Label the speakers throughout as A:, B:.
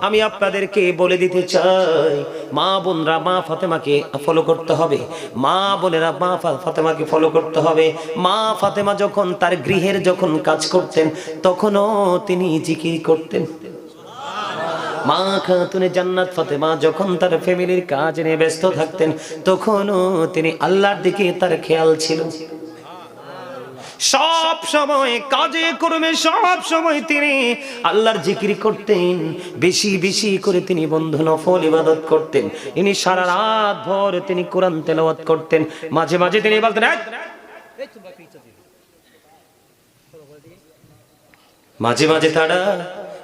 A: আমি আপনাদেরকে বলে দিতে চাই, মা বোনরা, মা ফাতেমাকে ফলো করতে হবে। মা বোনেরা, মা ফাতেমাকে ফলো করতে হবে। মা ফাতেমা যখন তার গৃহের যখন কাজ করতেন, তখনও তিনি জিকির করতেন। মা খাতুনে জান্নাত ফাতেমা যখন তার ফ্যামিলির কাজ নিয়ে ব্যস্ত থাকতেন, তখনও তিনি আল্লাহর দিকে তার খেয়াল ছিল। সব সময় কাজে কর্মে, সব সময় তিনি আল্লাহর জিকির করতেন। বেশি বেশি করে তিনি বন্ধু নফল ইবাদত করতেন। ইনি সারা রাত ভর তিনি কোরআন তেলাওয়াত করতেন। মাঝে মাঝে তিনি বলতেন মাঝে মাঝে তারা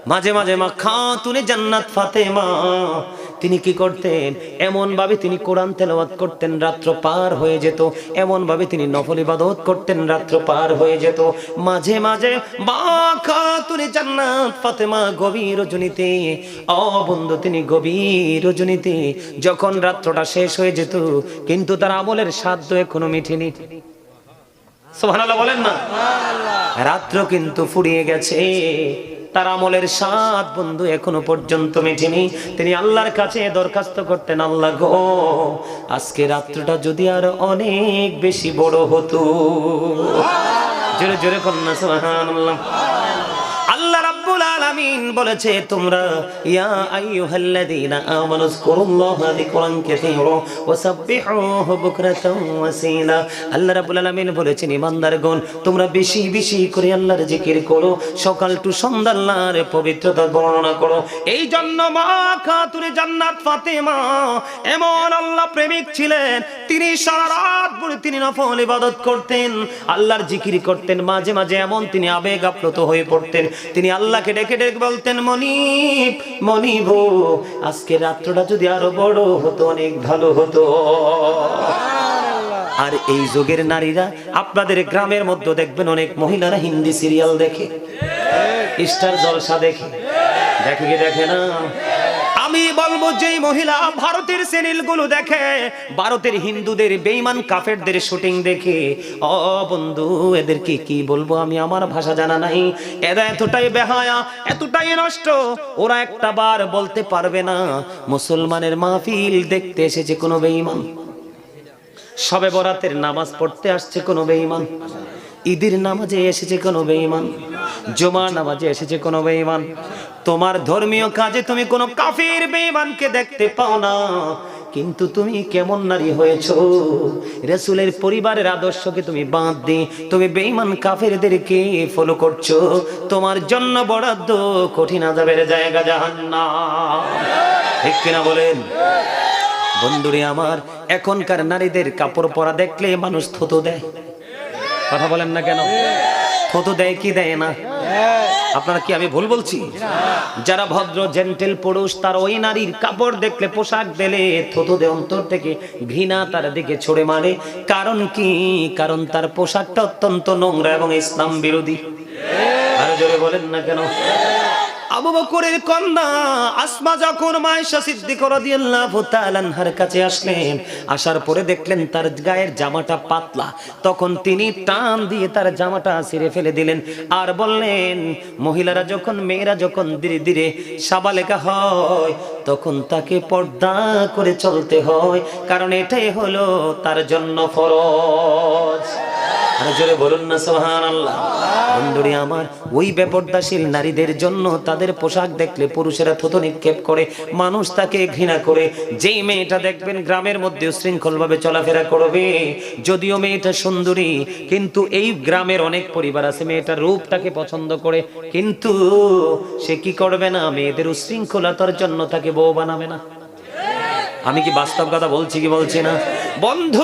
A: মাঝে মাঝে মা খাতুনে জান্নাত ফাতেমা। তিনি কি করতেন? এমন ভাবে তিনি কোরআন তেলাওয়াত করতেন রাত্র পার হয়ে যেত। এমন ভাবে তিনি নফল ইবাদত করতেন রাত্র পার হয়ে যেত। মাঝে মাঝে মা খাতুনে জান্নাত ফাতেমা গভীর রজনীতে। অ বন্ধু তিনি গভীর রজনীতে। যখন রাত্রটা শেষ হয়ে যেত কিন্তু তার আমলের সাধ্য এখনও মিটেনি সুবহানাল্লাহ বলেন না? রাত্র কিন্তু ফুরিয়ে গেছে। তার আমলের সাত বন্ধু, এখনও পর্যন্ত মেটেনি। তিনি আল্লাহর কাছে দরখাস্ত করতেন, আল্লাহ গো, আজকে রাত্রটা যদি আর অনেক বেশি বড় হতো। জোরে জোরে কন্যা সোহান আলামিন বলেছে তোমরা, ইয়া আইয়ুহাল্লাযীনা আমানু যকুরুল্লাহা যিকরান কাসীরা ওয়া সাব্বিহুহু বুকরাতাও ওয়াসীলা আল্লাহ রাব্বুল আলামিন বলেছেন, ইমানদারগণ, তোমরা বেশি বেশি করে আল্লাহর জিকির করো, সকাল টু সন্ধ্যা আল্লাহর পবিত্রতা বর্ণনা করো। এই জন্য মা খাতুনে জান্নাত ফাতেমা এমন আল্লাহ প্রেমিক ছিলেন, তিনি সারা রাত ভরে তিনি নফল ইবাদত করতেন। আল্লাহর জিকির করতেন, মাঝে মাঝে এমন তিনি আবেগ আপ্লুত হয়ে পড়তেন। তিনি আল্লাহকে ডেকে ডেকে বলতেন মনিব মনিব আজকে রাত্রটা যদি আরও বড় হতো অনেক ভালো হতো। আর এই যুগের নারীরা আপনাদের গ্রামের মধ্যে দেখবেন অনেক মহিলারা হিন্দি সিরিয়াল দেখে স্টার জলসা দেখে। দেখে কি দেখে না? আমি বলব যে মহিলা ভারতের সিরিয়ালগুলো দেখে, ভারতের হিন্দুদের বেইমান কাফেরদের শুটিং দেখে, ও বন্ধু, এদেরকে কি বলব? আমি আমার ভাষা জানা নাই। এরা এতটাই বেহায়া, এতটাই নষ্ট। ওরা একটা বার বলতে পারবে না, মুসলমানের মাহফিল দেখতে এসেছে কোনো বেইমান সবে বরাতের নামাজ পড়তে আসছে কোনো বেঈমান। ঈদের নামাজে এসেছে কোনো বেঈমান। জুমার নামাজে এসেছে কোনো বেঈমান। তোমার ধর্মীয় কাজে তুমি কোনো কাফির, বেঈমানকে দেখতে পাও না। কিন্তু তুমি কেমন নারী হয়েছ? রেসুলের পরিবারের আদর্শকে তুমি বাদ দিয়ে তুমি বেঈমান কাফেরদেরকে ফলো করছ। তোমার জন্য বরাদ্দ কঠিন আযাবের জায়গা জাহান্নাম। ঠিক কিনা বলেন? বন্ধুরে আমার, এখনকার নারীদের কাপড় পরা দেখলে মানুষ থতো দেয়। কথা বলেন না কেন? থতো দেয় কি দেয় না? আপনারা কি আমি ভুল বলছি? যারা ভদ্র জেন্টেল পুরুষ, তার ওই নারীর কাপড় দেখলে পোশাক দিলে থতো দে অন্তর থেকে ঘৃণা তার দিকে ছড়ে মারে। কারণ কি? কারণ তার পোশাকটা অত্যন্ত নোংরা এবং ইসলাম বিরোধী। আরও জোরে বলেন না কেন? আবু বকরের কন্যা আসমা যখন মায়েশা সিদ্দিক রাদিয়াল্লাহু তাআলা আনহার কাছে আসলেন, আসার পরে দেখলেন তার গায়ের জামাটা পাতলা। তখন তিনি টান দিয়ে তার জামাটা ছিঁড়ে ফেলে দিলেন আর বললেন, মহিলারা যখন, মেয়েরা যখন ধীরে ধীরে সাবালেকা হয়, তখন তাকে পর্দা করে চলতে হয়, কারণ এটাই হলো তার জন্য ফরজ। আমার, ওই নারীদের জন্য তাদের পোশাক দেখলে পুরুষেরা থতো নিক্ষেপ করে, মানুষ তাকে ঘৃণা করে। যেই মেয়েটা দেখবেন গ্রামের মধ্যে চলাফেরা করবে, যদিও মেয়েটা সুন্দরী, কিন্তু এই গ্রামের অনেক পরিবার আছে, মেয়েটার রূপটাকে পছন্দ করে, কিন্তু সে কি করবে না, মেয়েদের উশৃঙ্খলতার জন্য তাকে বউ বানাবে না। আমি কি বাস্তব কথা বলছি কি বলছি না? বন্ধু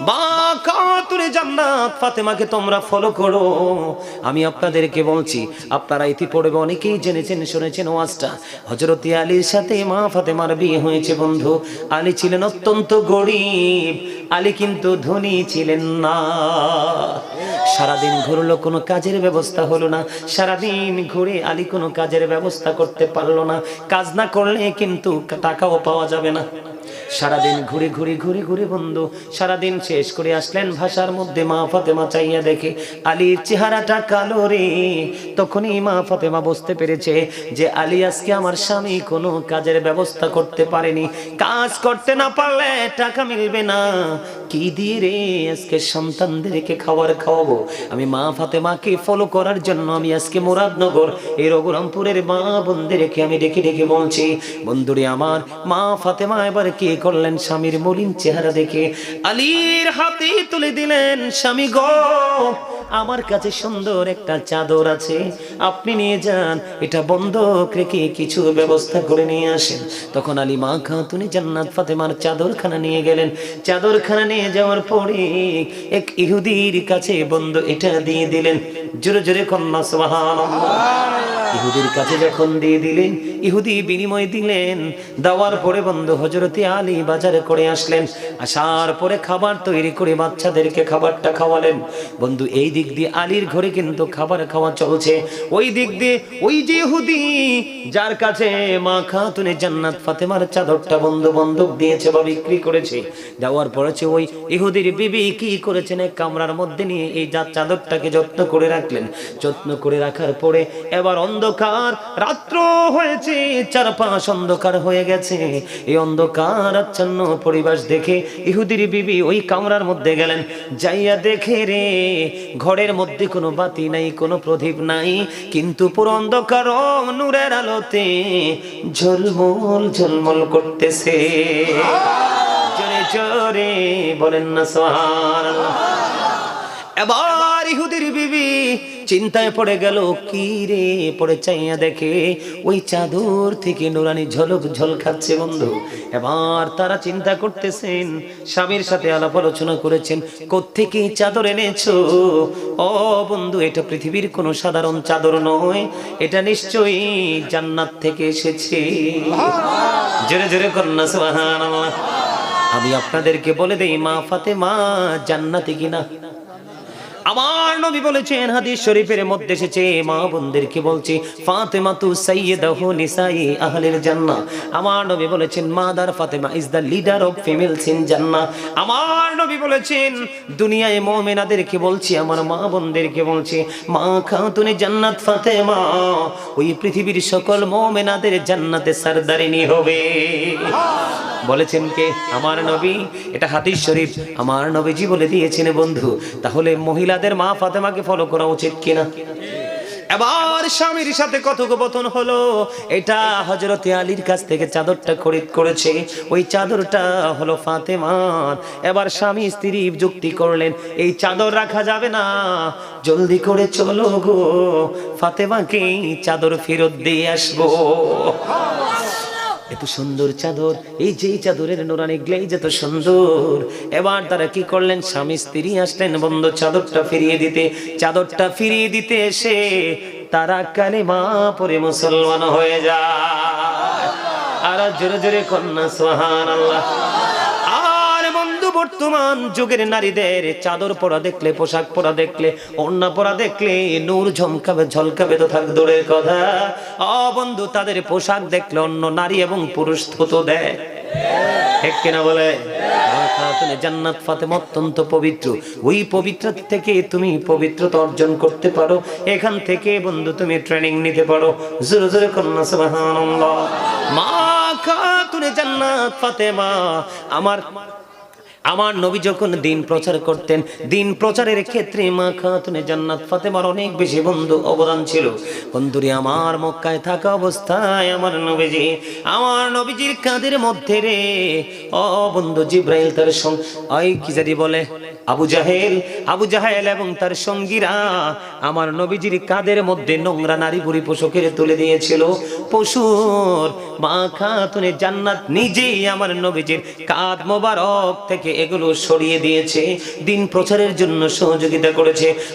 A: মা কাতুরে জান্নাত ফাতেমাকে তোমরা ফলো করো। আমি আপনাদেরকে বলছি, আপনারা ইতি পড়বে অনেকেই জেনেছেন, শুনেছেন ওয়াজটা। হজরতি আলীর সাথে মা ফাতেমার বিয়ে হয়েছে বন্ধু। আলী ছিলেন অত্যন্ত গরিব। আলী কিন্তু ধনী ছিলেন না। সারাদিন ঘুরলো, কোনো কাজের ব্যবস্থা হলো না। সারাদিন ঘুরে আলী কোনো কাজের ব্যবস্থা করতে পারল না। কাজ না করলে কিন্তু টাকাও পাওয়া যাবে না। সারাদিন ঘুরে ঘুরে ঘুরে ঘুরে বন্ধু, সারাদিন শেষ করে আসলেন ভাষার মধ্যে মা ফাতেমা চাইয়া দেখে। আলীর চেহারাটা কালো রে, তখনই মা ফাতেমা বুঝতে পেরেছে যে আলী আজকে আমার স্বামী কোনো কাজের ব্যবস্থা করতে পারেনি। কাজ করতে না পারলে টাকা মিলবে না। কি দিয়ে রে? আজকে সন্তানদেরকে খাবার খাওয়াবো। আমি মা ফাতেমাকে ফলো করার জন্য আমি আজকে মুরাদনগর, এই রঘুরামপুরের মা বোনদেরকে আমি ডেকে ডেকে বলছি, বন্ধুরে আমার, মা ফাতেমা এবার কি করলেন স্বামীর মলিন চেহারা দেখে? আলীর হাতে তুলে দিলেন, স্বামী গো, আমার কাছে সুন্দর একটা চাদর আছে, আপনি নিয়ে যান, এটা বন্ধক রেখে কিছু ব্যবস্থা করে নিয়ে আসেন। তখন আলী মা খাতুনি জান্নাত ফাতেমার চাদরখানা নিয়ে গেলেন। চাদরখানা নিয়ে যাওয়ার পরে এক ইহুদির কাছে বন্ধু এটা দিয়ে দিলেন। জোরে জোরে কন্যা সুবহানাল্লাহ। ইহুদির কাছে যখন দিয়ে দিলেন ইহুদি বিনিময় দিলেন দেওয়ার পরে বন্ধু হজরতে আলী বাজারে করে আসলেন। আসার পরে খাবার তৈরি করে বাচ্চাদেরকে খাবারটা খাওয়ালেন। বন্ধু এই দিক দিয়ে আলীর ঘরে কিন্তু খাবার খাওয়া চলছে। ওই দিক দিয়ে ওই যে ইহুদি যার কাছে মা খাতুনে জান্নাত ফাতেমার চাদরটা বন্ধু বন্ধক দিয়েছে বা বিক্রি করেছে। দেওয়ার পরেছে ওই ইহুদির বিবি কি করেছেন এক কামরার মধ্যে নিয়ে এই যা চাদরটাকে যত্ন করে রাখলেন। যত্ন করে রাখার পরে এবার অন্ধকার রাত্র হয়েছে, চারপাশ অন্ধকার হয়ে গেছে। এই অন্ধকার আচ্ছন্ন পরিবেশ দেখে ইহুদির বিবি ওই কামরার মধ্যে গেলেন। যাইয়া দেখে রে, ঘরের মধ্যে কোনো বাতি নাই, কোনো প্রদীপ নাই, কিন্তু পুরো অন্ধকার নূরের আলোতে ঝলমল ঝলমল করতেছে। জোরে জোরে বলেন না সোহান এবার ইহুদির বিবি চিন্তায় পড়ে গেল, কি রে? পড়ে চাইয়া দেখে, ওই চাদর থেকে নুরানি ঝলক ঝলকাচ্ছে বন্ধু। এবার তারা চিন্তা করতেছেন, স্বামীর সাথে আলাপ আলোচনা করেছেন, কোত্থেকে এই চাদর এনেছো? ও বন্ধু, এটা পৃথিবীর কোনো সাধারণ চাদর নয়, এটা নিশ্চয়ই জান্নাত থেকে এসেছে। জোরে জোরে কন্যা, সুবহানাল্লাহ। আমি আপনাদেরকে বলে দেই, মা ফাতেমা জান্নাতি কিনা? আমার নবী বলেছেন, হাদিস শরীফের মধ্যে এসেছে, মা বোনদেরকে বলছি? ফাতেমা তু সাইয়্যিদাহু নিসাই আহলিল জান্নাহ। আমার নবী বলেছেন, mother Fatima is the leader of females in জান্নাহ। আমার নবী বলেছেন, দুনিয়ায় মুমিনাদেরকে বলছি? আমার মা বোনদেরকে বলছি? মা খাতুনে জান্নাত ফাতেমা, ওই পৃথিবীর সকল মুমিনাদের জান্নাতে সরদারিনী হবে। বলেছেন কে? আমার নবী, এটা হাদিস শরীফ। আমার নবীজি বলে দিয়েছেন, বন্ধু, তাহলে মহিলাদের মা ফাতেমাকে ফলো করা উচিত কিনা? এবার স্বামীর সাথে কথোপকথন হলো। এটা হজরতে আলীর কাছ থেকে চাদরটা খরিদ করেছে। ওই চাদরটা হলো ফাতেমার। এবার স্বামী স্ত্রী যুক্তি করলেন, এই চাদর রাখা যাবে না। জলদি করে চলো গো। ফাতেমাকে চাদর ফেরত দিয়ে আসব। এত সুন্দর চাদর, এই যে চাদরের নোরানি গ্লেজ এত সুন্দর। এবার তারা কি করলেন? স্বামী স্ত্রী আসলেন বন্ধ, চাদরটা ফিরিয়ে দিতে। চাদরটা ফিরিয়ে দিতে এসে তারা কানে মা পরে মুসলমান হয়ে যায়। আর জোরে জোরে কন্যা সোহান আল্লাহ বর্তমান যুগের নারীদের চাদর পরা দেখলে, পোশাক পরা দেখলে, ওড়না পরা দেখলে নূর ঝমকাবে, ঝলকাবে তো থাক দূরের কথা। অ বন্ধু, তাদের পোশাক দেখলে অন্য নারী এবং পুরুষ থুতো দেয়। তুমি পবিত্রতা অর্জন করতে পারো। এখান থেকে বন্ধু, তুমি ট্রেনিং নিতে পারো। জোরে জোরে মা জান্নাত আমার আমার নবী যখন দিন প্রচার করতেন, দিন প্রচারের ক্ষেত্রে মা খাতুনে জান্নাত ফাতেমার অনেক বেশি বন্ধু অবদান ছিল। বন্ধুরে, আমার মক্কায় থাকা অবস্থায় আমার নবীজি, আমার নবীজির কাঁধের মধ্যে রে ও বন্ধু জিব্রাইল তার সঙ্গ ওই কি জানি বলে? আবু জাহেল আবু জাহেল এবং তার সঙ্গীরা আমার নবীজির কাঁধের মধ্যে নোংরা নারী বুড়ি পশুকে তুলে দিয়েছিল। পশুর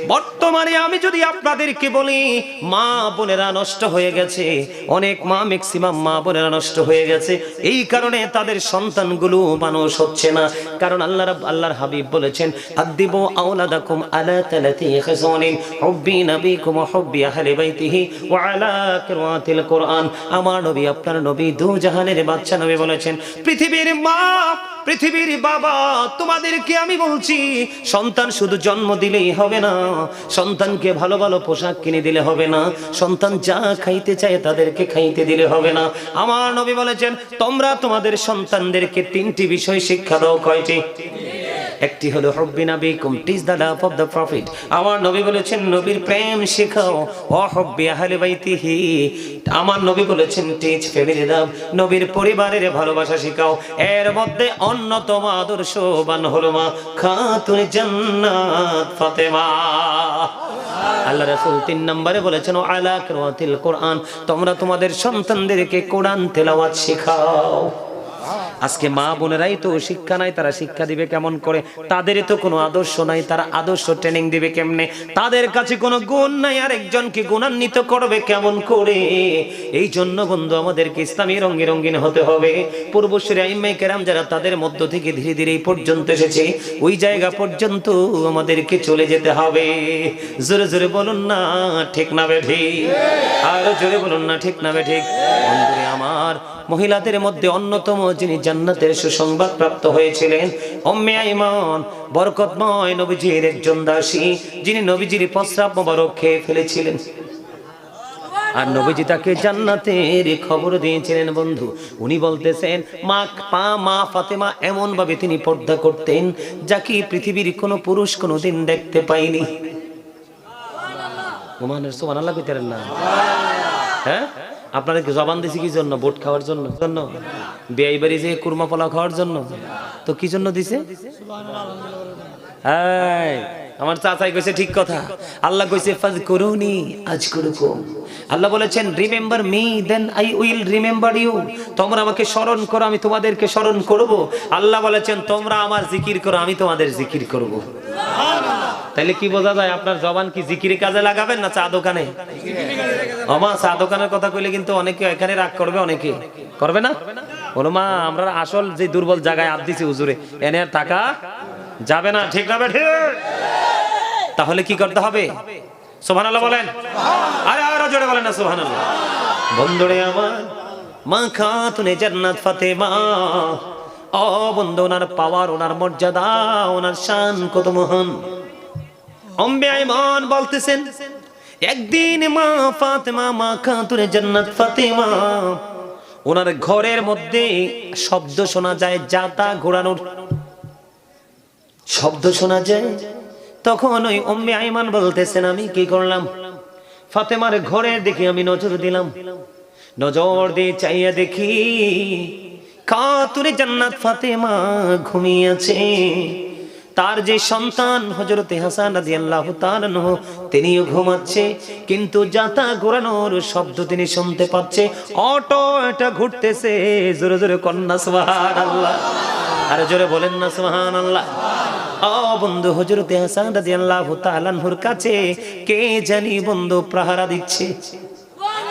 A: বর্তমানে আমি যদি আপনাদেরকে বলি, মা বোনেরা নষ্ট হয়ে গেছে, অনেক মা ম্যাক্সিমাম মা বোনেরা নষ্ট হয়ে গেছে, এই কারণে তাদের সন্তানগুলো মানুষ হচ্ছে না। কারণ আল্লাহ আল্লাহর হাবিব বলেছেন আমার নবী আপনার নবী, দু জাহানের বাচ্চা নবী বলেছেন, পৃথিবীর মা, পৃথিবীর বাবা, তোমাদেরকে আমি বলছি, সন্তান শুধু জন্ম দিলেই হবে না, সন্তানকে ভালো ভালো পোশাক কিনে দিলে হবে না, সন্তান যা খাইতে চায় তাদেরকে খাইতে দিলে হবে না। আমার নবী বলেছেন, তোমরা তোমাদের সন্তানদেরকে তিনটি বিষয় শিক্ষা দাও, কয়টি? একটি হলো হব্বি নাবিকুম টিজ the love of the prophet আমার নবী বলেছেন, নবীর প্রেম শেখাও। ও হব্বি আহলে বাইতিহি। আমার নবী বলেছেন টিজ ফ্যামিলি লাভ নবীর পরিবারের ভালোবাসা শেখাও। এর মধ্যে অন্যতম আদর্শবান হলো মা খাতুন জান্নাত ফাতেমা। আল্লাহ রাসূল তিন নম্বরে বলেছেন আলা কিরাতিল কোরআন, তোমরা তোমাদের সন্তানদেরকে কোরআন তেলাওয়াত শেখাও। আজকে মা বোনেরাই তো শিক্ষা নাই, তারা শিক্ষা দিবে কেমন করে? তাদের তো কোনো আদর্শ নাই, তারা আদর্শ ট্রেনিং দিবে কেমনে? তাদের কাছে কোনো গুণ নাই আর একজনকে গুণান্বিত করবে কেমন করে? এই জন্য বন্ধু, আমাদেরকে ইসলামী রঙে রঙিন হতে হবে। পূর্বশ্বরী আইম্মাই কেরাম যারা তাদের মধ্য থেকে ধীরে ধীরে এই পর্যন্ত এসেছে, ওই জায়গা পর্যন্ত আমাদেরকে চলে যেতে হবে। জোরে জোরে বলুন না, ঠিক না বে ঠিক? আরও জোরে বলুন না, ঠিক না বে ঠিক? বন্ধুরে আমার মহিলাদের মধ্যে অন্যতম যিনি জান্নাতের সুসংবাদ প্রাপ্ত হয়েছিলেন অম্মে আইমান, বরকতময় নবীজির একজন দাসী, যিনি নবীজির প্রস্রাব মোবারক খেয়ে ফেলেছিলেন। আর নবীজি তাকে জান্নাতের খবর দিয়েছিলেন, বন্ধু। উনি বলতেছেন মা পা, মা, ফাতেমা এমন ভাবে তিনি পর্দা করতেন যাকে পৃথিবীর কোনো পুরুষ কোনো দিন দেখতে পাইনি সুবহানাল্লাহ। না। হ্যাঁ? আপনারা জবান দিছি কি জন্য? বোট খাওয়ার জন্য? জন্য? বিয়াই বাড়ি যে কুরমা পলা খাওয়ার জন্য? তো কি জন্য দিছে? হ্যাঁ আমার চাচাই কইছে ঠিক কথা। আল্লাহ কইছে ফাজ করুনি আজ করুকুম আল্লাহ বলেছেন remember me then I will remember you তোমরা আমাকে স্মরণ করো, আমি তোমাদেরকে স্মরণ করব। আল্লাহ বলেছেন, তোমরা আমার জিকির করো, আমি তোমাদের জিকির করব। তাইলে কি বোঝা যায়, আপনার জবান কি জিকিরে কাজে লাগাবেন না চা দোকানে? আমা চা দোকানের কথা কইলে কিন্তু অনেকে এখানে রাগ করবে, অনেকে। করবে না? বলো, মা, আমরা আসল যে দুর্বল জায়গায় আপ দিছি হুজুরে, এনে আর টাকা যাবে না, ঠিক না ঠিক তাহলে কি করতে হবে? সুবহানাল্লাহ বলেন। আরও জোরে না, সুবহানাল্লাহ। বন্ধুরে আমার, মা খাতুনে জান্নাত ফাতেমা। ও বন্ধু, ওনার পাওয়ার, ওনার মর্যাদা, ওনার শান কত মহান। অম্বে আইমান বলতেছেন, একদিন মা ফাতেমা, মা খাতুনে জান্নাত ফাতেমা। ওনার ঘরের মধ্যে শব্দ শোনা যায় জাতা ঘোরানোর। শব্দ শোনা যায়, তখন ওই অম্মে আইমান বলতেছেন, আমি কি করলাম? ফাতেমার ঘরের দিকে আমি নজর দিলাম। নজর দিয়ে চাইয়া দেখি কাতুরে জান্নাত ফাতেমা ঘুমিয়েছে। তার যে সন্তান হজরতে হাসান তাআলা আনহু, তিনিও ঘুমাচ্ছে, কিন্তু জাতা ঘোরানোর শব্দ তিনি শুনতে পাচ্ছে। অটো এটা ঘুরতেছে, জোরে জোরে কন্যা সোহান আল্লাহ আর জোরে বলেন না সুবহানাল্লাহ। বন্ধু হজরতে হাসান রাদিয়াল্লাহু হুর কাছে, কে জানি বন্ধু প্রহারা দিচ্ছে।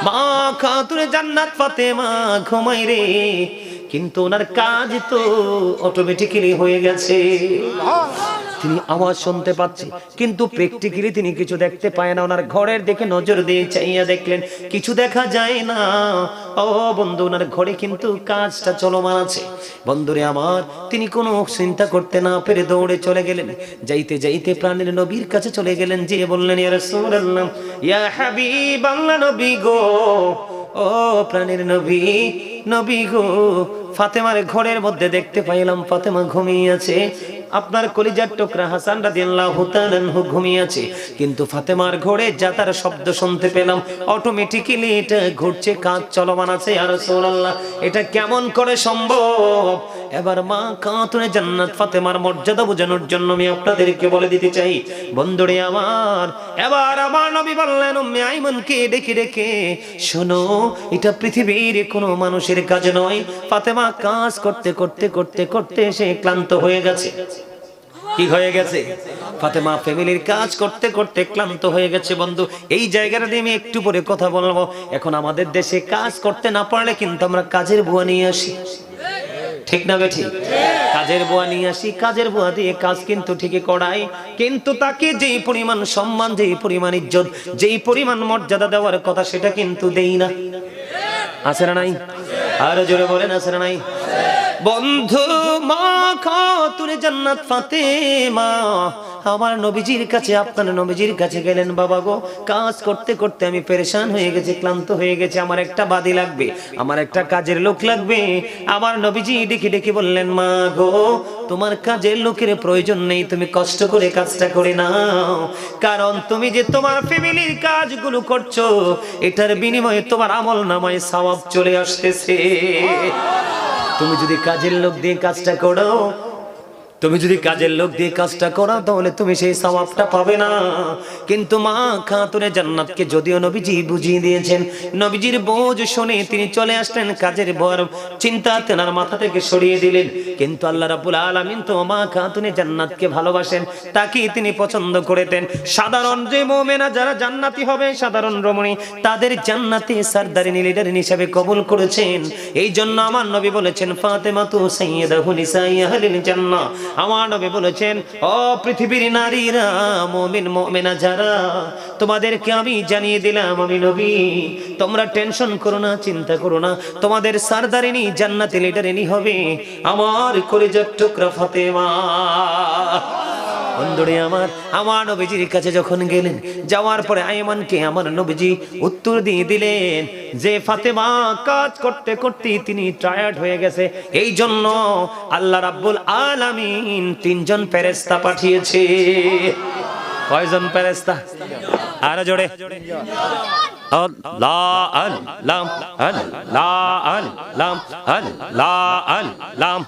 A: মা খাতুন জান্নাত ফাতেমা ঘুমাই রে, কিন্তু ওনার কাজ তো অটোমেটিক্যালি হয়ে গেছে। তিনি আওয়াজ শুনতে পাচ্ছে। কিন্তু প্র্যাকটিক্যালি তিনি কিছু দেখতে পায় না। ওনার ঘরের দিকে নজর দিয়ে চাইয়া দেখলেন, কিছু দেখা যায় না। ও বন্ধু, ওনার ঘরে কিন্তু কাজটা চলমান আছে। বন্ধুরে আমার, তিনি কোনো চিন্তা করতে না পেরে দৌড়ে চলে গেলেন। যাইতে যাইতে প্রাণের নবীর কাছে চলে গেলেন। যে বললেন, ইয়া রাসূলুল্লাহ, ইয়া হাবিব আল্লাহ নবী গো। ও প্রাণের নবী নবী গো। ফাতেমার ঘরের মধ্যে দেখতে পাইলাম, ফাতেমা ঘুমিয়ে আছে। আপনার কলিজার টুকরা হাসান রাদিয়াল্লাহু তাআলা ঘুমিয়ে কিন্তু ফাতেমার ঘরে যাতার শব্দ শুনতে পেলাম অটোমেটিক্যালি এটা ঘুরছে, কাজ চলমান আছে আর রাসূলুল্লাহ, এটা কেমন করে সম্ভব? এবার মা কাতুনে জান্নাত, ফাতেমার মর্যাদা বোঝানোর জন্য আমি আপনাদেরকে বলে দিতে চাই, বন্ধুরে আমার, এবার আমার নবী বললেন, উম্মে আইমনকে ডেকে ডেকে শোনো, এটা পৃথিবীর কোনো মানুষের কাজ নয়। ফাতেমা কাজ করতে করতে করতে করতে সে ক্লান্ত হয়ে গেছে। কি হয়ে গেছে। ফাতেমা ফ্যামিলির কাজ করতে করতে ক্লান্ত হয়ে গেছে, বন্ধু। এই জায়গাটা দিয়ে আমি একটু পরে কথা বলব। এখন আমাদের দেশে কাজ করতে না পারলে কিন্তু আমরা কাজের বুয়া নিয়ে আসি। ঠিক না বেঠি? কাজের বুয়া নিয়ে আসি, কাজের বুয়া দিয়ে কাজ কিন্তু ঠিকই করাই। কিন্তু তাকে যেই পরিমাণ সম্মান, যেই পরিমাণ ইজ্জত, যেই পরিমাণ মর্যাদা দেওয়ার কথা সেটা কিন্তু দেই না। আছে না নাই? আরও জোরে বলেন, আছে না নাই? বন্ধু, মা, খাতুন, জান্নাত, ফাতেমা। আমার নবীজির কাছে, আপনার নবীজির কাছে গেলেন, বাবা গো, কাজ করতে করতে আমি পেরেশান হয়ে গেছি, ক্লান্ত হয়ে গেছে। আমার একটা বাদি লাগবে, আমার একটা কাজের লোক লাগবে। আমার নবীজি ডেকে ডেকে বললেন, মা গো, তোমার কাজের লোকের প্রয়োজন নেই, তুমি কষ্ট করে কাজটা করে নাও। কারণ তুমি যে তোমার ফ্যামিলির কাজগুলো করছ, এটার বিনিময়ে তোমার আমল নামায় সওয়াব চলে আসতেছে। তুমি যদি কাজের লোক দিয়ে কাজটা করো তুমি যদি কাজের লোক দিয়ে কাজটা করো, তাহলে তুমি সেই সওয়াবটা পাবে না। কিন্তু মা খাতুনে জান্নাতকে যদিও নবীজি বুঝিয়ে দিয়েছেন, নবীজির বোঝ শুনে তিনি চলে আসলেন কাজের বর। চিন্তা তেনার মাথা থেকে সরিয়ে দিলেন। কিন্তু আল্লাহ রাব্বুল আলামিন তো মা খাতুনে জান্নাতকে ভালোবাসেন তাকে তিনি পছন্দ করেতেন। সাধারণ যে মোমেনা যারা জান্নাতি হবে, সাধারণ রমণী, তাদের জান্নাতে সারদারিনী লিডার হিসেবে কবুল করেছেন। এই জন্য আমার নবী বলেছেন ফাতেমা তু সাইয়্যিদাহু নিসাই আহলিল জান্নাহ। আমার বলেছেন, ও পৃথিবীর নারীরা, মুমিন, মুমিনা যারা, তোমাদেরকে আমি জানিয়ে দিলাম, আমি নবী, তোমরা টেনশন করো না, চিন্তা করো না, তোমাদের সারদারিনী জান্নাতে লিডারিনী হবে, আমার কলিজার টুকরা ফাতেমা। বন্ধুরে আমার আমার নবীজির কাছে যখন গেলেন, যাওয়ার পরে আয়মানকে আমার নবীজি উত্তর দিয়ে দিলেন, যে ফাতেমা কাজ করতে করতে তিনি টায়ার্ড হয়ে গেছে, এই জন্য আল্লাহ রাব্বুল আলামিন তিনজন ফেরেস্তা পাঠিয়েছে। কয়জন ফেরেশতা আর জোরে الله اللام الله اللام الله اللام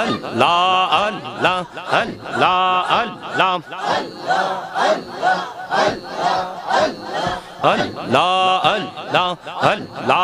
A: الله اللام الله اللام الله الله الله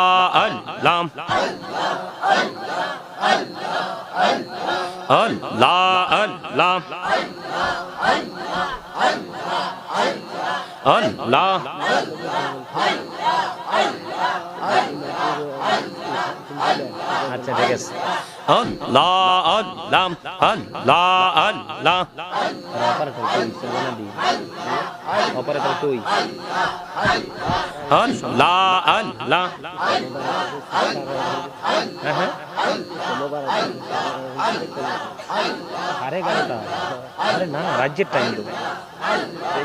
A: Allah, Allah. Para, para tranquilo, isso não é
B: nada. Ó,
A: para tranquilo. Allah, Allah.
B: Aham. అరే కదా అరే నా రాజ్య టైం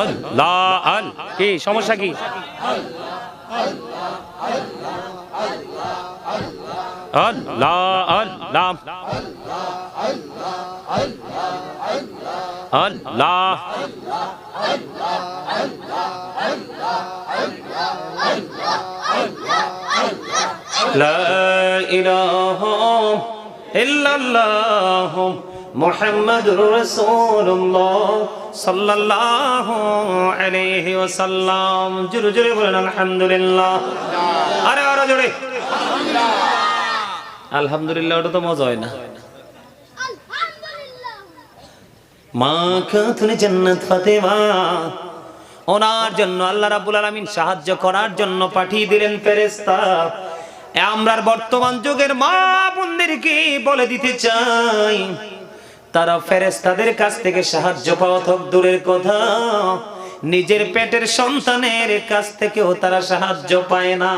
A: আল্লাহ আল কি সমস্যা কি আল্লাহ আল্লাহ আল্লাহ لا إله إلا الله মোহাম্মদুর রাসূলুল্লাহ সাল্লাল্লাহু আলাইহি ওয়াসাল্লাম। জোরে জোরে বলেন, আলহামদুলিল্লাহ। আরে, আরও জোরে। আলহামদুলিল্লাহ, ওটা তো মজা হয় না। মা খাতুন জান্নাত ফাতেমা, ওনার জন্য আল্লাহ রাব্বুল আলামিন সাহায্য করার জন্য পাঠিয়ে দিলেন ফেরেশতা। আমরার বর্তমান যুগের মা বোনদেরকে বলে দিতে চাই। তারা ফেরেশতাদের কাছ থেকে সাহায্য পাওয়া থাক দূরের কথা। নিজের পেটের সন্তানের কাছ থেকেও তারা সাহায্য পায় না।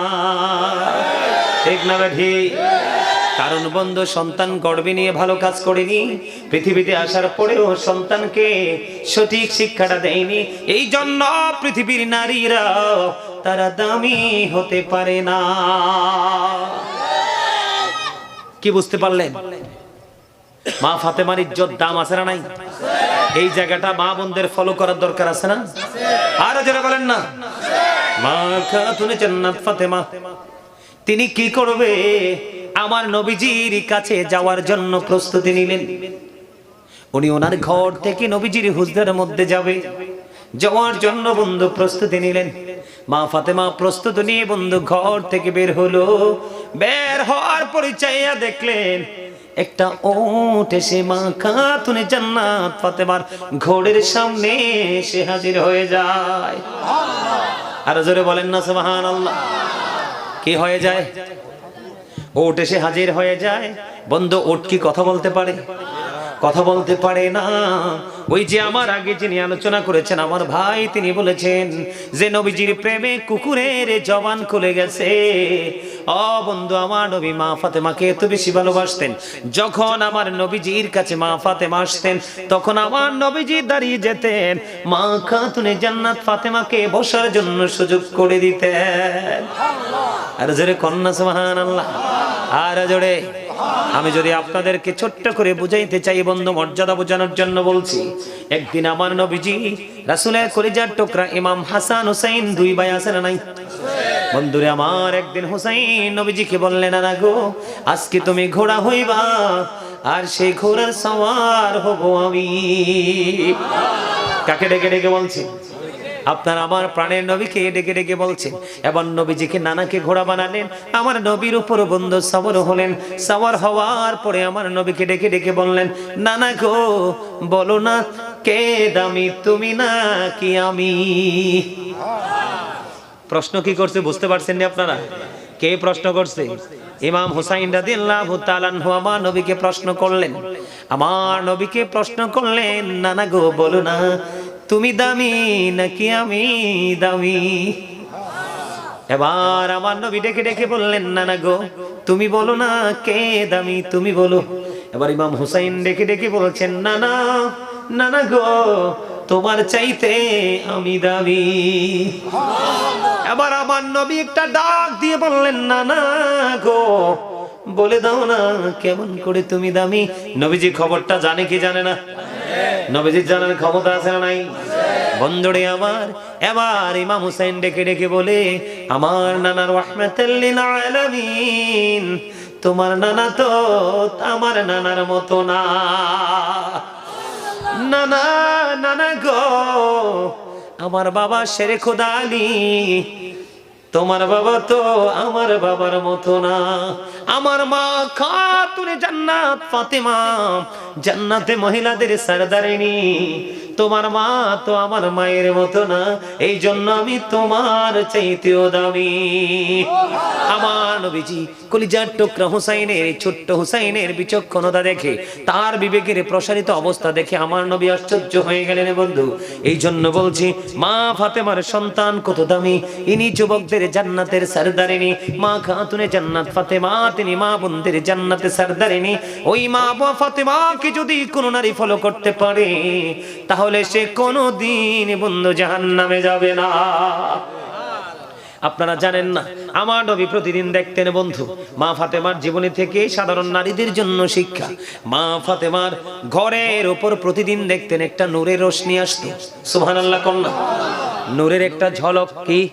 A: ঠিক না ঠিক কারণ বন্ধু, সন্তান গর্বে নিয়ে ভালো কাজ করেনি। পৃথিবীতে আসার পরেও সন্তানকে সঠিক শিক্ষাটা দেয়নি। এই জন্য পৃথিবীর নারীরা তারা দামি হতে পারে না। কি বুঝতে পারলেন? মা ফাতেমার ইজ্জত দাম আছে না নাই? এই জায়গাটা মা বোনদের ফলো করার দরকার আছে না? আরও যারা বলেন না। মা খাতুনে জান্নাত ফাতেমা, তিনি কি করবে? আমার নবীজির কাছে যাওয়ার জন্য প্রস্তুতি নিলেন। উনি ওনার ঘর থেকে নবীজির হুজদের মধ্যে যাবে। যাওয়ার জন্য বন্ধু প্রস্তুতি নিলেন। মা ফাতেমা প্রস্তুত নিয়ে বন্ধু ঘর থেকে বের হলো। বের হওয়ার পরিচয়া দেখলেন। একটা ওট এসে মা খাতুনে জান্নাত ফাতেমার ঘোড়ের সামনে এসে হাজির হয়ে যায়। আর জোরে বলেন না সুবহান আল্লাহ কি হয়ে যায়? ওট এসে হাজির হয়ে যায়। বন্ধু ওট কি কথা বলতে পারে? কথা বলতে পারে না। ওই যে আমার আগে যিনি আলোচনা করেছেন, আমার ভাই তিনি বলেছেন যে, নবীজির প্রেমে কুকুরের জবান খুলে গেছে। অ বন্ধু, আমার নবী মা ফাতেমাকে এত বেশি ভালোবাসতেন। যখন আমার নবীজির কাছে মা ফাতেমা আসতেন, তখন আমার নবীজি দাঁড়িয়ে যেতেন। মা খাতুনে জান্নাত ফাতেমাকে বসার জন্য সুযোগ করে দিতেন। আর জোরে কন্যা সুবহান আল্লাহ আর জোরে। আমি যদি আপনাদেরকে ছোট্ট করে বুঝাইতে চাই, বন্ধু, মর্যাদা বোঝানোর জন্য বলছি, একদিন আমার নবীজি রাসুলের কলিজার টুকরা ইমাম হাসান হুসাইন দুই ভাই আছে না নাই? বন্ধুরে, আমার একদিন হুসাইন নবীজিকে বললেন না গো, আজকে তুমি ঘোড়া হইবা, আর সেই ঘোড়ার সওয়ার হব আমি। কাকে ডেকে ডেকে বলছি? আপনার আমার প্রাণের নবীকে ডেকে ডেকে বলছেন এবার নবীজিকে নানাকে ঘোড়া বানালেন, আমার নবীর উপর বন্ধু সবর হলেন, সবর হওয়ার পরে আমার নবীকে ডেকে ডেকে বললেন, নানা গো, বলো না, কে দামি তুমি না কি আমি? প্রশ্ন কি করছে বুঝতে পারছেন না আপনারা? কে প্রশ্ন করছে? ইমাম হুসাইন রাদিয়াল্লাহু তাআলা আমার নবীকে প্রশ্ন করলেন। আমার নবীকে প্রশ্ন করলেন, নানা গো, বলো না তুমি দামি নাকি আমি দামি? এবার আমার নবী ডেকে ডেকে বললেন না না গো, তুমি বলো না কে দামি? তুমি বলো। এবার ইমাম হুসাইন ডেকে ডেকে বলছেন না না না না গো, তোমার চাইতে আমি দামি। এবার আমার নবী একটা ডাক দিয়ে বললেন না না গো, বলে দাও না কেমন করে তুমি দামি? নবীজি খবরটা জানে কি জানে না? নবীজির জানার ক্ষমতা আছে না নাই? বন্ধুরে আমার, এবার ইমাম হুসাইন ডেকে ডেকে বলে, আমার নানার আলামিন, তোমার নানা তো আমার নানার মতো না। নানা নানা গো, আমার বাবা শেরে খোদা আলী তোমার বাবা তো আমার বাবার মতো না। আমার মা খাতুনে জান্নাত ফাতেমা। জান্নাতে মহিলাদের সরদারিনী। তোমার মা তো আমার মায়ের মতো না এই জন্য আমি তোমার চাইতেও দামি। আমার নবীজি কলিজার টুকরা হুসাইনের, ছোট্ট হুসাইনের বিচক্ষণতা দেখে, তার বিবেকের প্রসারিত অবস্থা দেখে আমার নবী আশ্চর্য হয়ে গেলেন বন্ধু। এই জন্য বলছি, মা ফাতেমার সন্তান কত দামি। ইনি যুবকদের জান্নাতের সরদারিনী, মা খাতুনে জান্নাত ফাতেমা, তিনি মা বোনদের জান্নাতে সরদারিনী। ওই মা ফাতেমাকে যদি কোনো নারী ফলো করতে পারে, তাহলে সে কোনো দিন বন্ধু জাহান্নামে যাবে না। আপনারা জানেন না, আমার নবী প্রতিদিন দেখতেন বন্ধু, মা ফাতেমার জীবনী থেকে সাধারণ নারীদের জন্য শিক্ষা। মা ফাতেমার ঘরের ওপর প্রতিদিন দেখতেন একটা নূরের রোশনি আসতো। সুবহানাল্লাহ, কন্যা। নূরের একটা ঝলক কি?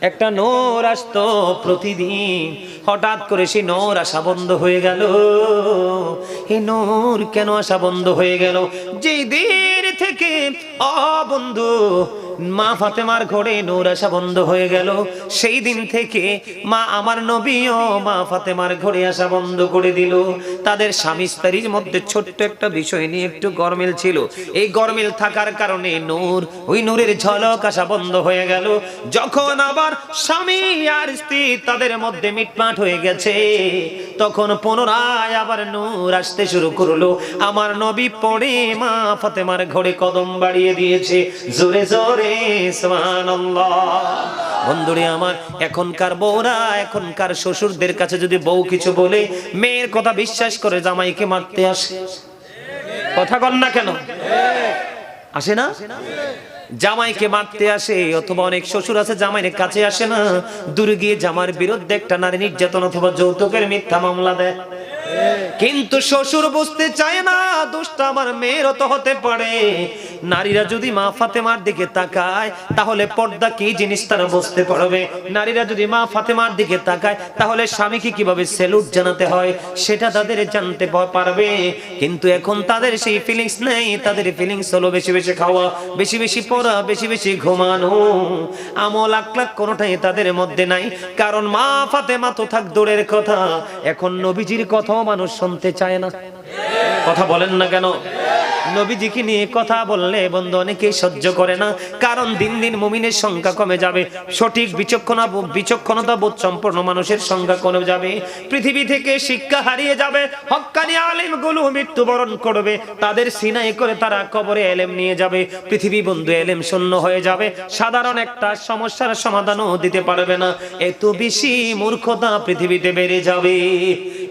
A: একটা নূর আসতো প্রতিদিন। হঠাৎ করে সেই নূর আসা বন্ধ হয়ে গেল। এই নূর কেন আসা বন্ধ হয়ে গেল? যেই দিন থেকে অ বন্ধু মা ফাতেমার ঘরে নূর আসা বন্ধ হয়ে গেল। সেই দিন থেকে মা আমার নবীও মা ফাতেমার ঘরে আসা বন্ধ করে দিল। তাদের স্বামী স্ত্রীর মধ্যে ছোট্ট একটা বিষয় নিয়ে একটু গরমিল ছিল। এই গরমিল থাকার কারণে নূর, ওই নূরের ঝলক আসা বন্ধ হয়ে গেল। যখন আবার স্বামী আর স্ত্রী তাদের মধ্যে মিটমাট হয়ে গেছে। তখন পুনরায় আবার নূর আসতে শুরু করল। আমার নবী পড়ে মা ফাতেমার ঘরে কদম বাড়িয়ে দিয়েছে। জোরে জোরে বন্ধুরে আমার, এখনকার বউরা, এখনকার শ্বশুরদের কাছে যদি বউ কিছু বলে, মেয়ের কথা বিশ্বাস করে জামাইকে মারতে আসে। কথা কন না কেন? আসে না? জামাইকে মারতে আসে, অথবা অনেক শ্বশুর আছে, জামাইয়ের কাছে আসে না। দূরে গিয়ে জামার বিরুদ্ধে একটা নারী নির্যাতন অথবা যৌতুকের মিথ্যা মামলা দেয়। কিন্তু শ্বশুর বুঝতে চায় না, দোষটা আমার মেয়েরও তো হতে পারে। নারীরা যদি মা ফাতেমার দিকে তাকায়, তাহলে পর্দা কি জিনিস তারা বুঝতে পারবে? নারীরা যদি মা ফাতেমার দিকে তাকায়, তাহলে স্বামীকে কীভাবে সেলুট জানাতে হয়, সেটা তাদের জানতে পারবে। কিন্তু এখন তাদের সেই ফিলিংস নেই, তাদের ফিলিংস হলো বেশি বেশি খাওয়া, বেশি বেশি পড়া, বেশি বেশি ঘুমানো। আমল আকলাক কোনোটাই তাদের মধ্যে নাই, কারণ মা ফাতেমা তো থাক দূরের কথা। এখন নবীজির কথাও মানুষ শুনতে চায় না। কথা বলেন না কেন? নবীজিকে নিয়ে কথা বললে বন্ধু অনেকেই সহ্য করে না। কারণ দিন দিন মুমিনের সংখ্যা কমে যাবে। সঠিক বিচক্ষণা বিচক্ষণতা বোধ সম্পন্ন মানুষের সংখ্যা কমে যাবে। পৃথিবী থেকে শিক্ষা হারিয়ে যাবে। হক্কানি আলেমগুলো মৃত্যুবরণ করবে। তাদের সিনাই করে তারা কবরে এলেম নিয়ে যাবে। পৃথিবী বন্ধু, এলেম শূন্য হয়ে যাবে। সাধারণ একটা সমস্যার সমাধানও দিতে পারবে না। এত বেশি মূর্খতা পৃথিবীতে বেড়ে যাবে।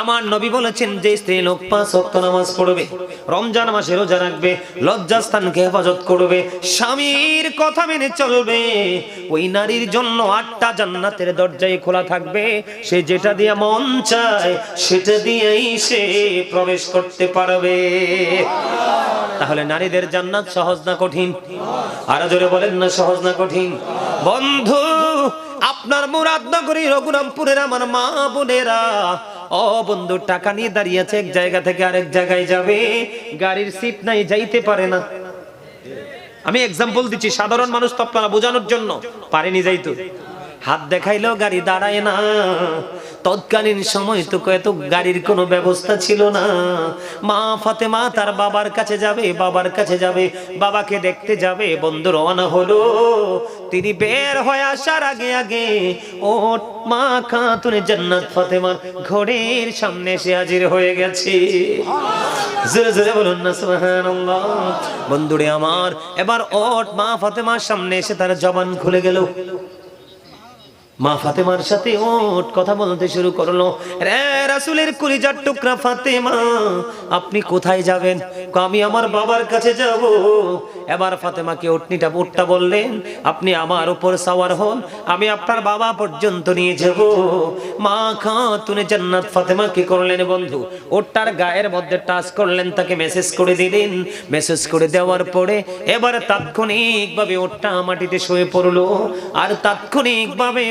A: আমার নবী বলেছেন যে স্ত্রী লোক পাঁচ ওয়াক্ত নামাজ পড়বে, রমজান মাসে রোজা রাখবে, লজ্জাস্থানকে হেফাজত করবে, স্বামীর কথা মেনে চলবে। ওই নারীর জন্য আটটা জান্নাতের দরজায় খোলা থাকবে। সে যেটা দিয়ে মন চায়, সেটা দিয়েই সে প্রবেশ করতে পারবে। তাহলে নারীদের জান্নাত সহজ না কঠিন? আরও জোরে বলেন না সহজ না কঠিন? বন্ধু আপনার মুরাদনগরী রঘুরামপুরের আমার মা বোনেরা। ও বন্ধু, টাকা নিয়ে দাঁড়িয়েছে এক জায়গা থেকে আরেক জায়গায় যাবে। গাড়ির সিট নাই, যাইতে পারে না। আমি এক্সাম্পল দিচ্ছি, সাধারণ মানুষ তো আপনারা বোঝানোর জন্য। পারেনি যাইতো। হাত দেখাইলেও গাড়ি দাঁড়ায় না। তৎকালীন সময় তো এত গাড়ির কোনো ব্যবস্থা ছিল না। মা ফাতেমা তার বাবার কাছে যাবে, বাবার কাছে যাবে, বাবাকে দেখতে যাবে, বন্ধু রওনা হলো। তিনি বের হয়ে আসার আগে আগে, ও মা খাতুনে জান্নাত ফাতেমার ঘরের সামনে এসে হাজির হয়ে গেছে। জোরে জোরে বলুন না, সুবহানাল্লাহ। বন্ধুরে আমার, এবার ওট মা ফাতেমার সামনে এসে তার জবান খুলে গেল। মা ফাতেমার সাথে ওট কথা বলতে শুরু করল। রে রাসূলের কুলিজার টুকরা ফাতেমা, আপনি কোথায় যাবেন? আমি আমার বাবার কাছে যাব। এবার ফাতেমাকে ওটনিটা উটটা বললেন, আপনি আমার উপর সাওয়ার হন, আমি আপনার বাবা পর্যন্ত নিয়ে যাব। মা খাতুনে জান্নাত ফাতেমা কি করলেন, বন্ধু ওটটার গায়ের মধ্যে টাচ করলেন, তাকে মেসেজ করে দিলেন। মেসেজ করে দেওয়ার পরে এবার তাৎক্ষণিকভাবে ওটটা মাটিতে শুয়ে পড়ল। আর তাৎক্ষণিকভাবে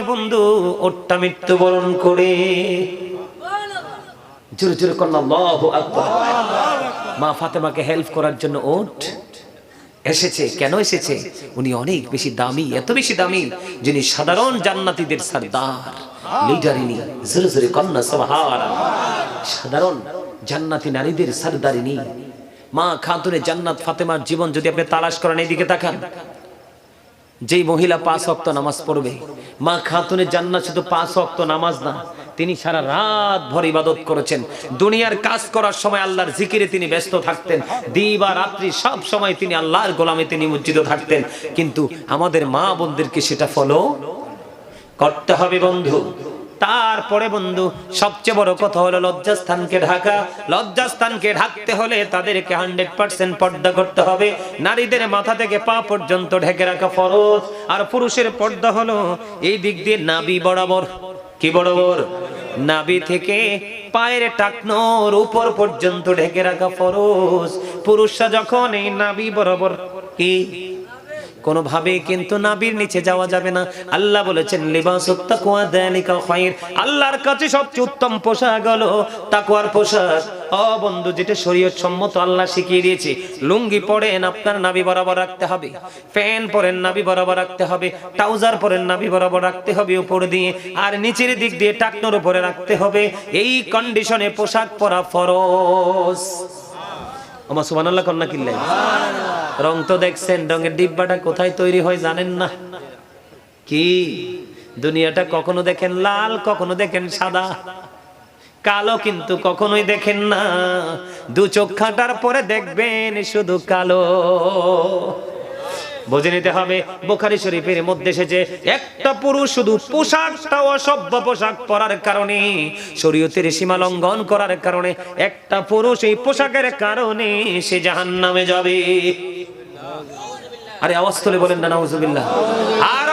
A: ওটটা মৃত্যুবরণ করে। জোরে জোরে মা ফাতেমাকে হেল্প করার জন্য ওট এসেছে, কেন এসেছে? উনি অনেক বেশি দামি, এত বেশি দামি, যিনি সাধারণ জান্নাতীদের সর্দার লিডারিনী জোরে জোরে কন্যা সভার সাধারণ জান্নাতি নারীদের সর্দারিনী মা খাতুনে জান্নাত ফাতেমার জীবন যদি আপনি তালাশ করেন এইদিকে তাকান। যেই মহিলা পাঁচ অক্ত নামাজ পড়বে, মা খাতুনের জান্নাত শুধু পাঁচ অক্ত নামাজ না, তিনি সারা রাত ভর ইবাদত করেছেন। দুনিয়ার কাজ করার সময় আল্লাহর জিকিরে তিনি ব্যস্ত থাকতেন। দিবা রাত্রি সব সময় তিনি আল্লাহর গোলামে তিনি নিমজ্জিত থাকতেন। কিন্তু আমাদের মা বোনদেরকে সেটা ফলো করতে হবে বন্ধু। তারপরে বন্ধু, সবচেয়ে বড় কথা হলো লজ্জাস্থানকে ঢাকা। লজ্জাস্থানকে ঢাকতে হলে তাদেরকে হান্ড্রেড পার্সেন্ট পর্দা করতে হবে। নারীদের মাথা থেকে পা পর্যন্ত ঢেকে রাখা ফরজ। আর পুরুষের পর্দা হলো এই দিক দিয়ে নাবি বরাবর। কি বরাবর? নাবি থেকে পায়ের টাকনোর উপর পর্যন্ত ঢেকে রাখা ফরজ। পুরুষরা যখন এই নাবি বরাবর কি কোনোভাবে কিন্তু নাবির নিচে যাওয়া যাবে না। আল্লাহ বলেছেন আল্লাহর কাছে সবচেয়ে উত্তম পোশাক হলো তাকওয়ার পোশাক। ও বন্ধু, যেটা শরীয়ত সম্মত আল্লাহ শিখিয়ে দিয়েছে, লুঙ্গি পরেন আপনার নাবি বরাবর রাখতে হবে, প্যান্ট পরেন নাবি বরাবর রাখতে হবে, ট্রাউজার পরেন নাবি বরাবর রাখতে হবে উপর দিয়ে, আর নিচের দিক দিয়ে টাকনোর উপরে রাখতে হবে। এই কন্ডিশনে পোশাক পরা ফরজ। আমার সুবানাল্লাহ কন্যা কিনলেন রং তো দেখছেন, রঙের ডিব্বাটা কোথায় তৈরি হয় জানেন না? কি? দুনিয়াটা কখনো দেখেন লাল, কখনো দেখেন সাদা। কালো কিন্তু কখনোই দেখেন না। দু চোখ খাটার পরে দেখবেন শুধু কালো। বুঝে নিতে হবে, বোখারি শরীফের মধ্যে এসেছে, একটা পুরুষ শুধু পোশাকটা অসভ্য পোশাক পরার কারণে, শরীয়তের সীমা লঙ্ঘন করার কারণে, একটা পুরুষ এই পোশাকের কারণে সে জাহান্নামে যাবে। আরে আওয়াজ তুলে বলেন না, নাউজুবিল্লাহ। আর